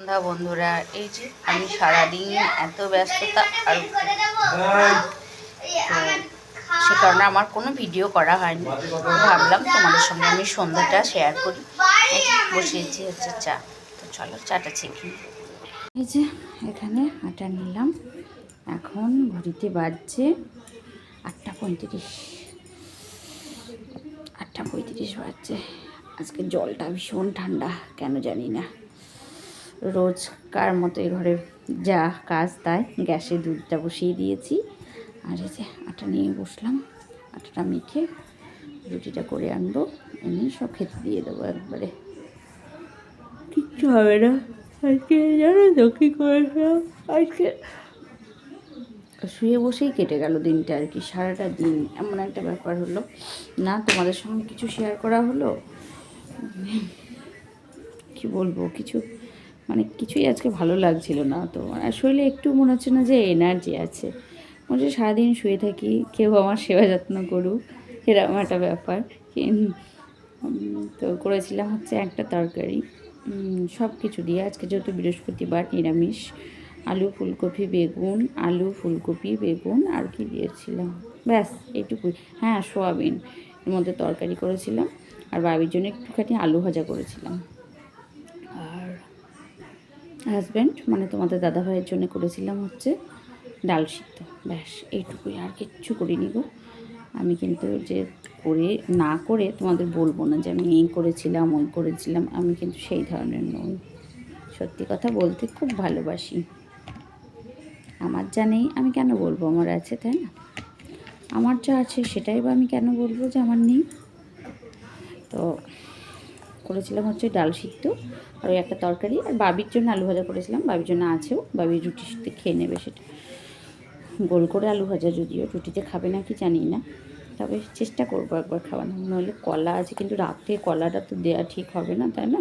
সন্ধ্যা বন্ধুরা, এই যে আমি সারাদিন এত ব্যস্ততা আর সে কারণে আমার কোনো ভিডিও করা হয়নি। ভাবলাম তোমাদের সঙ্গে আমি সন্ধ্যাটা শেয়ার করি। বসিয়েছি হচ্ছে চা। তো চলো চাটা ছেঁকি এই যে এখানে আটা নিলাম। এখন ঘড়িতে বাজছে আটটা পঁয়ত্রিশ। আটটা পঁয়ত্রিশ বাজছে। আজকে জলটা ভীষণ ঠান্ডা, কেন জানি না। রোজকার মতো এই ঘরে যা কাজ তাই গ্যাসে দুধটা বসিয়ে দিয়েছি। আর এই যে আটা নিয়ে বসলাম আটাটা মেখে রুটিটা করে আনব এনে সব খেতে দিয়ে দেবো একবারে। কিচ্ছু হবে না। আজকে জানো তো কী করেছিলাম আজকে শুয়ে বসেই কেটে গেল দিনটা আর কি সারাটা দিন। এমন একটা ব্যাপার হলো। না তোমাদের সঙ্গে কিছু শেয়ার করা হলো? কি বলব কিছু মানে কিছুই আজকে ভালো লাগছিল না। তো আর শরীরে একটু মনে হচ্ছে না যে এনার্জি আছে। মনে হচ্ছে সারাদিন শুয়ে থাকি, কেউ আমার সেবা যত্ন করুক, এরকম একটা ব্যাপার। তো করেছিলাম হচ্ছে একটা তরকারি। সব কিছু দিয়ে আজকে যেহেতু বৃহস্পতিবার, নিরামিষ, আলু, ফুলকপি, বেগুন, আলু, ফুলকপি, বেগুন আর কি দিয়েছিলাম। ব্যাস, এইটুকুই। হ্যাঁ সোয়াবিন। এর মধ্যে তরকারি করেছিলাম। আর বাবির জন্য একটুখানি আলু ভাজা করেছিলাম। হাজব্যান্ড মানে তোমাদের দাদা ভাইয়ের জন্য করেছিলাম হচ্ছে ডাল সিদ্ধ। ব্যাস, এইটুকুই, আর কিচ্ছু করিনি গো। আমি কিন্তু যে করে না করে তোমাদের বলব না যে আমি এই করেছিলাম, ওই করেছিলাম, আমি কিন্তু সেই ধরনের নই। সত্যি কথা বলতে খুব ভালোবাসি। আমার যা নেই আমি কেন বলব? আমার আছে, তাই না? আমার যা আছে সেটাই বা আমি কেন বলব যে আমার নেই? তো করেছিলাম হচ্ছে ডাল সিদ্ধ আর ওই একটা তরকারি। আর বাবির জন্য আলু ভাজা করেছিলাম। বাবির জন্য আছেও। বাবির রুটির সাথে খেয়ে নেবে সেটা। গোল করে আলু ভাজা যদিও। রুটিতে খাবে না কি জানি না। তবে চেষ্টা করব একবার খাওয়ানো নইলে কলা আছে, কিন্তু রাতে কলাটা তো দেওয়া ঠিক হবে না, তাই না?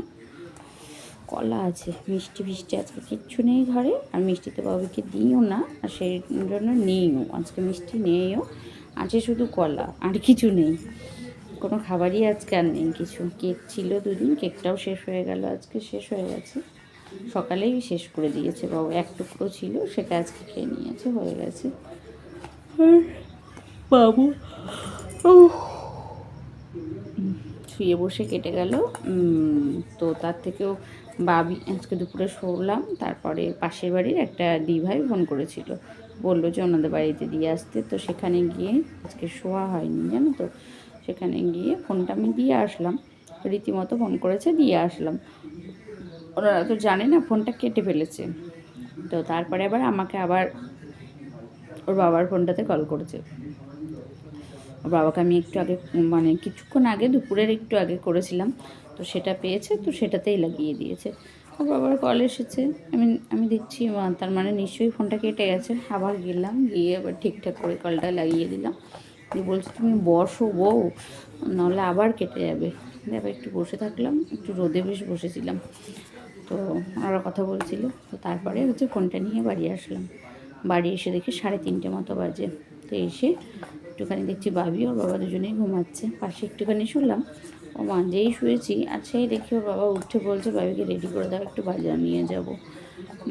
কলা আছে, মিষ্টি ফিষ্টি আজকে কিচ্ছু নেই ঘরে। আর মিষ্টি তো বাবিকে দিইও না। আর সেই জন্য নেইও। আজকে মিষ্টি নেইও। আছে শুধু কলা, আর কিছু নেই। কোনো খাবারই আজকে আর নেই। কিছু কেক ছিল দুদিন কেকটাও শেষ হয়ে গেল আজকে শেষ হয়ে গেছে। সকালেই শেষ করে দিয়েছে বাবু এক টুকরো ছিল সেটা আজকে খেয়ে নিয়েছে হয়ে গেছে। বাবু উফ, শুয়ে বসে কেটে গেল। তো তার থেকেও বাবি আজকে দুপুরে শুলাম তারপরে পাশের বাড়ির একটা দিভাই ফোন করেছিল। বলল যে ওনাদের বাড়িতে দিয়ে আসতে তো সেখানে গিয়ে আজকে শোয়া হয়নি জানো তো। সেখানে গিয়ে ফোনটা আমি দিয়ে আসলাম। রীতিমতো ফোন করেছে, দিয়ে আসলাম। ওনারা তো জানে না ফোনটা কেটে ফেলেছে। তো তারপরে আবার আমাকে আবার ওর বাবার ফোনটাতে কল করেছে। ওর বাবাকে আমি একটু আগে মানে কিছুক্ষণ আগে, দুপুরের একটু আগে করেছিলাম। তো সেটা পেয়েছে, তো সেটাতেই লাগিয়ে দিয়েছে। ওর বাবার কল এসেছে। আমি আমি দেখছি তার মানে নিশ্চয়ই ফোনটা কেটে গেছে। আবার গেলাম, গিয়ে আবার ঠিকঠাক করে কলটা লাগিয়ে দিলাম। দিয়ে বলছে, তুমি বসো, বউ। নাহলে আবার কেটে যাবে। আবার একটু বসে থাকলাম, একটু রোদে বেশ বসেছিলাম। তো ওরা কথা বলছিল, তো তারপরে হচ্ছে ফোনটা নিয়ে বাড়ি আসলাম। বাড়ি এসে দেখি সাড়ে তিনটে মতো বাজে। তো এসে একটুখানি দেখছি বাবি ওর বাবা দুজনেই ঘুমাচ্ছে। পাশে একটুখানি শুনলাম ও মা যেই শুয়েছি। আর সেই দেখি ওর বাবা উঠে বলছে, বাবিকে রেডি করে দাও, একটু বাজার নিয়ে যাব।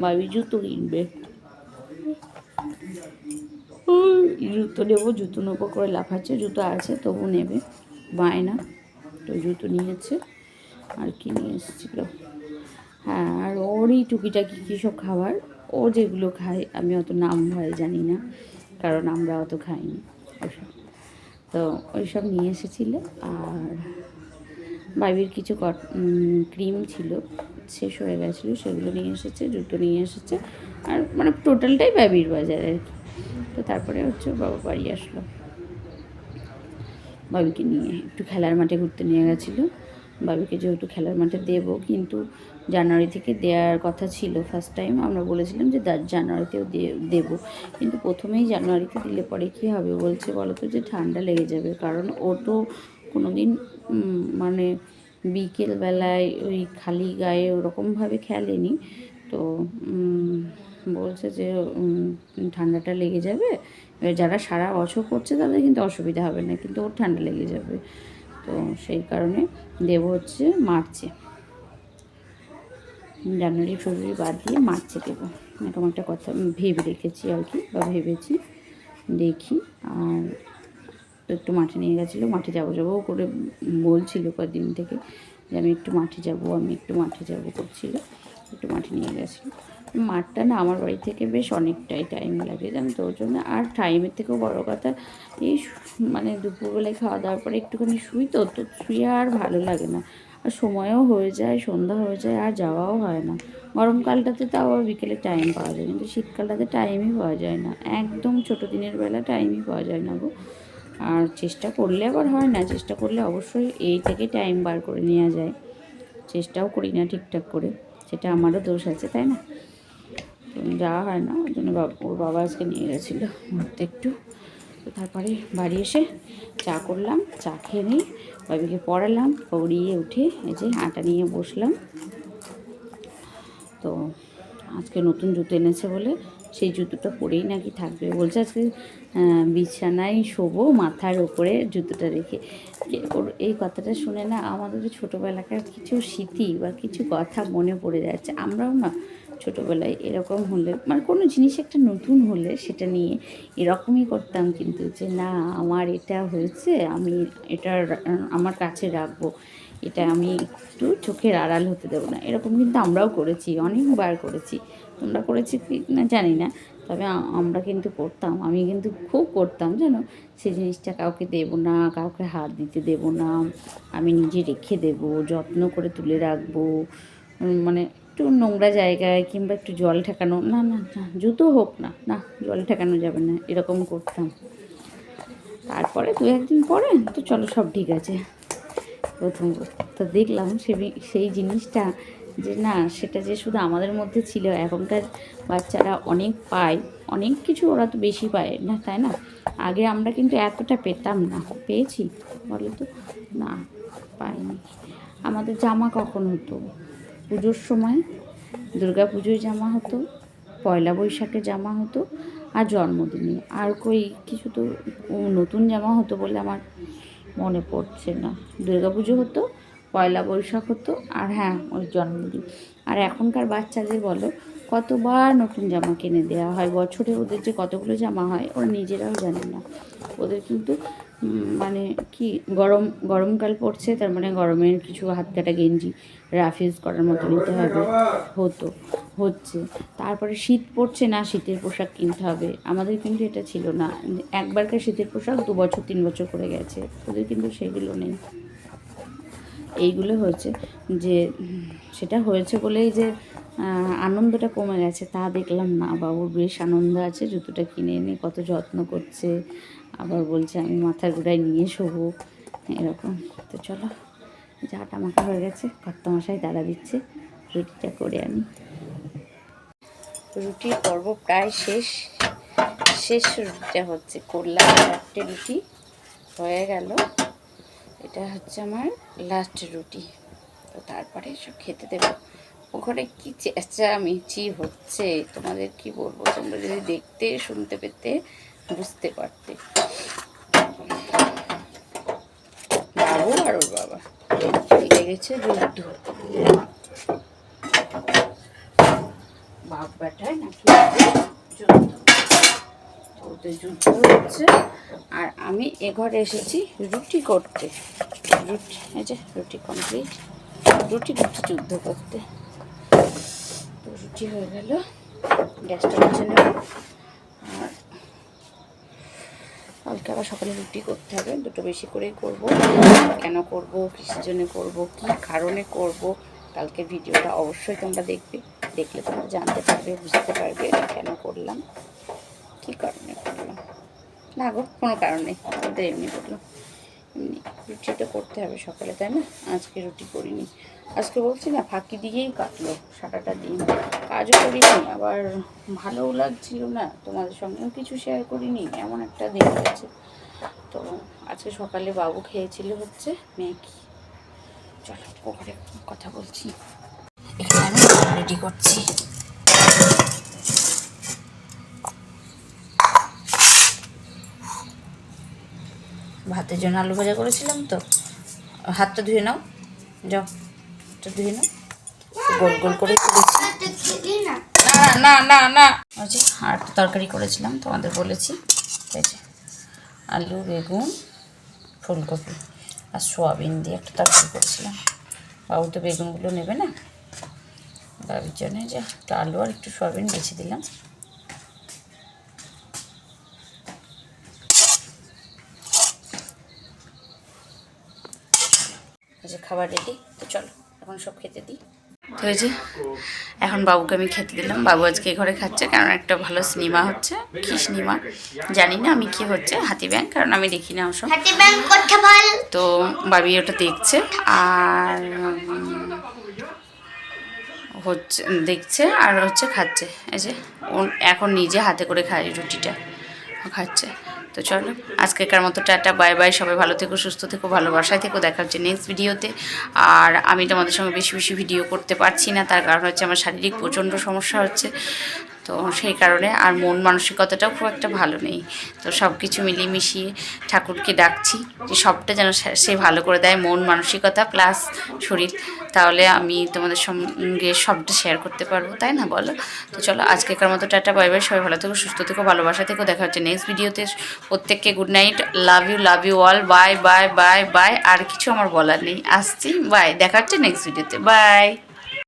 বাবি জুতো কিনবে। জুতো নেব জুতো নেব করে লাফাচ্ছে, জুতো আছে, তবু নেবে। বায়না, তো জুতো নিয়েছে। আর কি নিয়ে এসেছিল? হ্যাঁ আর ওরই টুকিটাকি কী সব খাবার? ও যেগুলো খায়, আমি অত নাম ভয় জানি না, কারণ আমরা অত খাইনি ওসব। তো ওইসব নিয়ে এসেছিল, আর বাইবির কিছু ক্রিম ছিল শেষ হয়ে গেছিল, সেগুলো নিয়ে এসেছে, জুতো নিয়ে এসেছে। আর মানে টোটালটাই বাইবির বাজার আর কি। তো তারপরে হচ্ছে বাবা বাড়ি আসলো। বাবিকে নিয়ে একটু খেলার মাঠে ঘুরতে নিয়ে গেছিল। বাবিকে যেহেতু খেলার মাঠে দেবো, কিন্তু জানুয়ারি থেকে দেওয়ার কথা ছিল ফার্স্ট টাইম আমরা বলেছিলাম যে জানুয়ারিতেও দেবো। কিন্তু প্রথমেই জানুয়ারিতে দিলে পরে কী হবে বলছে বলো তো যে ঠান্ডা লেগে যাবে। কারণ ও তো কোনো দিন মানে বিকেলবেলায় ওই খালি গায়ে ওরকমভাবে খেলেনি। তো বলছে যে ঠান্ডাটা লেগে যাবে। এবার যারা সারা বছর করছে তাদের কিন্তু অসুবিধা হবে না, কিন্তু ওর ঠান্ডা লেগে যাবে। তো সেই কারণে দেবো হচ্ছে মার্চে জানুয়ারি, ফেব্রুয়ারি বাদ দিয়ে মার্চে দেবো। এরকম একটা কথা ভেবে রেখেছি আর কি, বা ভেবেছি। দেখি, আর একটু মাঠে নিয়ে গেছিল, মাঠে যাব যাব করে বলছিল কদিন থেকে যে, আমি একটু মাঠে যাব, আমি একটু মাঠে যাব করছিল, একটু মাঠে নিয়ে গেছিল। মাঠটা না আমার বাড়ি থেকে বেশ অনেকটাই টাইম লাগে, জানো তো? ওর জন্য আর টাইমের থেকেও বড় কথা, এই মানে দুপুরবেলায় খাওয়া দাওয়ার পরে একটুখানি শুই তো তো শুয়ে আর ভালো লাগে না। আর সময়ও হয়ে যায়, সন্ধ্যা হয়ে যায়, আর যাওয়াও হয় না। গরমকালটাতে তাও আবার বিকেলে টাইম পাওয়া যায়, কিন্তু শীতকালটাতে টাইমই পাওয়া যায় না। একদম ছোটো দিনের বেলা টাইমই পাওয়া যায় না গো। আর চেষ্টা করলে আবার হয় না, চেষ্টা করলে অবশ্যই এই থেকে টাইম বার করে নেওয়া যায়। চেষ্টাও করি না ঠিকঠাক করে, সেটা আমারও দোষ আছে, তাই না? যাওয়া হয় না ওই জন্য ওর বাবা আজকে নিয়ে গেছিল ঘুরতে একটু। তো তারপরে বাড়ি এসে চা করলাম, চা খেয়ে নিই বাবিকে পড়ালাম, পড়িয়ে উঠে এই যে আটা নিয়ে বসলাম। তো আজকে নতুন জুতো এনেছে বলে সেই জুতোটা পরেই নাকি থাকবে বলছে। আজকে বিছানায় শোবো, মাথার ওপরে জুতোটা রেখে। ওর এই কথাটা শুনে না আমাদের ছোটোবেলাকার কিছু স্মৃতি বা কিছু কথা মনে পড়ে যাচ্ছে। আমরাও না ছোটোবেলায় এরকম হলে মানে কোনো জিনিস একটা নতুন হলে সেটা নিয়ে এরকমই করতাম কিন্তু যে, না, আমার এটা হয়েছে, আমি এটা আমার কাছে রাখব, এটা আমি একটু চোখের আড়াল হতে দেবো না। এরকম কিন্তু আমরাও করেছি, অনেকবার করেছি। তোমরা করেছি কি না জানি না, তবে আমরা কিন্তু করতাম। আমি কিন্তু খুব করতাম, জানো? সেই জিনিসটা কাউকে দেবো না, কাউকে হাত দিতে দেবো না, আমি নিজে রেখে দেবো, যত্ন করে তুলে রাখব। মানে একটু নোংরা জায়গায় কিংবা একটু জল ঠেকানো, না না না, জুতো হোক না না, জল ঠেকানো যাবে না, এরকম করতাম। তারপরে দু একদিন পরে, তো চলো সব ঠিক আছে। প্রথম তো দেখলাম সে সেই জিনিসটা যে না, সেটা যে শুধু আমাদের মধ্যে ছিল, এখনকার বাচ্চারা অনেক পায়, অনেক কিছু ওরা তো বেশি পায়, না, তাই না? আগে আমরা কিন্তু এতটা পেতাম না, পেয়েছি, বলো তো? না, পাইনি। আমাদের জামা কখন হতো? পুজোর সময় দুর্গা পুজোয় জামা হতো, পয়লা বৈশাখে জামা হতো আর জন্মদিনে। আর কই, কিছু তো নতুন জামা হতো বলে আমার মনে পড়ছে না। দুর্গা পুজো হতো, পয়লা বৈশাখ হতো আর হ্যাঁ ওই জন্মদিন। আর এখনকার বাচ্চাদের বলো, কতবার নতুন জামা কিনে দেওয়া হয়? বছরে ওদের যে কতগুলো জামা হয়, ওরা নিজেরাও জানে না। ওদের কিন্তু মানে কি, গরম, গরমকাল পড়ছে, তার মানে গরমের কিছু হাত কাটা গেঞ্জি রাফ ইউজ করার মতো নিতে হবে। হতো, হচ্ছে। তারপরে শীত পড়ছে না, শীতের পোশাক কিনতে হবে। আমাদের কিন্তু এটা ছিল না। একবারকার শীতের পোশাক দু বছর, তিন বছর করে গেছে। ওদের কিন্তু সেগুলো নেই। এইগুলো হয়েছে যে, সেটা হয়েছে বলেই যে আনন্দটা কমে গেছে। তা দেখলাম না বাবুর বেশ আনন্দ আছে। জুতোটা কিনে এনে কত যত্ন করছে। আবার বলছে, আমি মাথার গোড়ায় নিয়ে শোবো। এরকম। তো চলো যাটা মাখা হয়ে গেছে। কর্তমশাই তারা দিচ্ছে, রুটিটা করে আনি। রুটির পর্ব প্রায় শেষ। শেষ রুটিটা হচ্ছে করলাম চারটে রুটি হয়ে গেল। এটা হচ্ছে আমার লাস্ট রুটি। তো তারপরে সব খেতে দেবো। ওখানে কি চেঁচামেচি হচ্ছে, তোমাদের কি বলব? তোমরা যদি দেখতে, শুনতে পেতে বুঝতে পারতে বাবু আর ওর বাবা। লেগেছে যুদ্ধ বাপ বেটায় নাকি যুদ্ধ। ওদের যুদ্ধ হচ্ছে। আর আমি এ ঘরে এসেছি রুটি করতে। রুটি, এই যে রুটি কমপ্লিট রুটি রুটি যুদ্ধ করতে। রুটি হয়ে গেল। গ্যাসটা মুছে নেব। কালকে আবার সকালে রুটি করতে হবে, দুটো বেশি করেই করব। কেন করব, কিসের জন্য করব, কী কারণে করব, কালকে ভিডিওটা অবশ্যই তোমরা দেখবে। দেখলে তোমরা জানতে পারবে, বুঝতে পারবে কেন করলাম, কী কারণে করলাম। না গো, কোনো কারণ, আমাদের এমনি করলাম এমনি রুটিটা করতে হবে সকালে, তাই না? আজকে রুটি করিনি। আজকে বলছি না, ফাঁকি দিয়েই কাটলো, সারাটা দিন। কাজও করিনি, আবার ভালোও লাগছিল না, তোমাদের সঙ্গেও কিছু শেয়ার করিনি, এমন একটা দিন গেছে। তো আজকে সকালে বাবু খেয়েছিল হচ্ছে ম্যাগি চলো ওখানে কথা বলছি। এখানে আমি রেডি করছি। ভাতের জন্য আলু ভাজা করেছিলাম তো। হাতটা ধুয়ে নাও, যাও, হাতটা ধুয়ে নাও। গোল গোল করে না না না না। ওই যে আর একটা তরকারি করেছিলাম, তোমাদের বলেছি। এই যে আলু, বেগুন, ফুলকপি আর সোয়াবিন দিয়ে একটা তরকারি করেছিলাম। বাবু তো বেগুনগুলো নেবে না? বাবির জন্য যে একটা আলু আর একটু সোয়াবিন বেছে দিলাম। যে খাবার রেডি তো চলো, এখন সব খেতে দিই। তো এই যে এখন বাবুকে আমি খেতে দিলাম। বাবু আজকে এই ঘরে খাচ্ছে কারণ একটা ভালো সিনেমা হচ্ছে কি সিনেমা? জানি না আমি কি হচ্ছে হাতি ব্যাংক কারণ আমি দেখি না ওসব। তো বাবি ওটা দেখছে আর হচ্ছে দেখছে আর হচ্ছে খাচ্ছে। এই যে এখন নিজে হাতে করে খায় রুটিটা খাচ্ছে। তো চলো, আজকেকার মতো টাটা, বাই বাই, সবাই ভালো থেকো, সুস্থ থেকো, ভালোবাসায় থেকো দেখা হচ্ছে নেক্সট ভিডিওতে আর আমি তোমাদের সঙ্গে বেশি বেশি ভিডিও করতে পারছি না, তার কারণ হচ্ছে আমার শারীরিক প্রচণ্ড সমস্যা হচ্ছে। তো সেই কারণে আর মন মানসিকতাটাও খুব একটা ভালো নেই। তো সব কিছু মিলিয়ে মিশিয়ে ঠাকুরকে ডাকছি যে সবটা যেন সে- ভালো করে দেয় মন মানসিকতা প্লাস শরীর। তাহলে আমি তোমাদের সঙ্গে সবটা শেয়ার করতে পারব, তাই না বলো? তো চলো আজকেকার মতো টাটা বাই বাই সবাই ভালো থেকো, সুস্থ থেকো, ভালোবাসা থেকো, দেখা হচ্ছে নেক্সট ভিডিওতে প্রত্যেককে good night love you love you all bye bye bye bye আর কিছু আমার বলার নেই। আসছি বাই দেখা হচ্ছে নেক্সট ভিডিওতে বাই